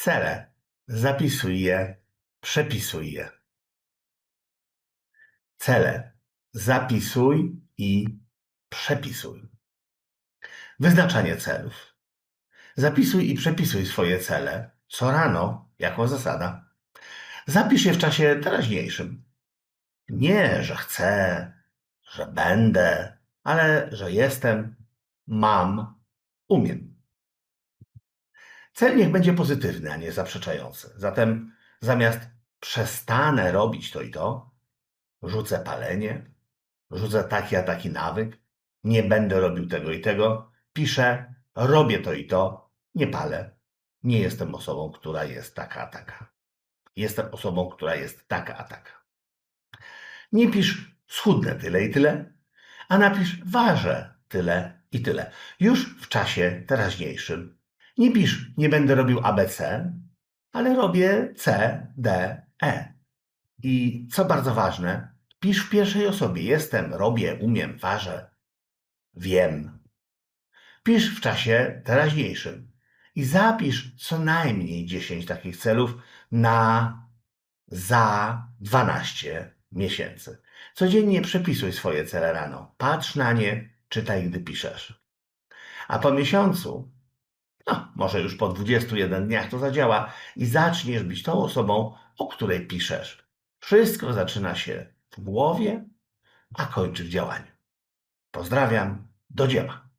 Cele zapisuj je, przepisuj je. Cele zapisuj i przepisuj. Wyznaczanie celów. Zapisuj i przepisuj swoje cele co rano jako zasada. Zapisz je w czasie teraźniejszym. Nie, że chcę, że będę, ale że jestem, mam, umiem. Cel niech będzie pozytywny, a nie zaprzeczający. Zatem zamiast przestanę robić to i to, rzucę palenie, rzucę taki a taki nawyk, nie będę robił tego i tego, piszę, robię to i to, nie palę. Nie jestem osobą, która jest taka a taka. Jestem osobą, która jest taka a taka. Nie pisz schudnę tyle i tyle, a napisz ważę tyle i tyle. Już w czasie teraźniejszym. Nie pisz nie będę robił ABC, ale robię C, D, E. I co bardzo ważne, pisz w pierwszej osobie. Jestem, robię, umiem, ważę, wiem. Pisz w czasie teraźniejszym i zapisz co najmniej 10 takich celów na za 12 miesięcy. Codziennie przepisuj swoje cele rano. Patrz na nie, czytaj, gdy piszesz. A po miesiącu, no, może już po 21 dniach to zadziała i zaczniesz być tą osobą, o której piszesz. Wszystko zaczyna się w głowie, a kończy w działaniu. Pozdrawiam, do dzieła.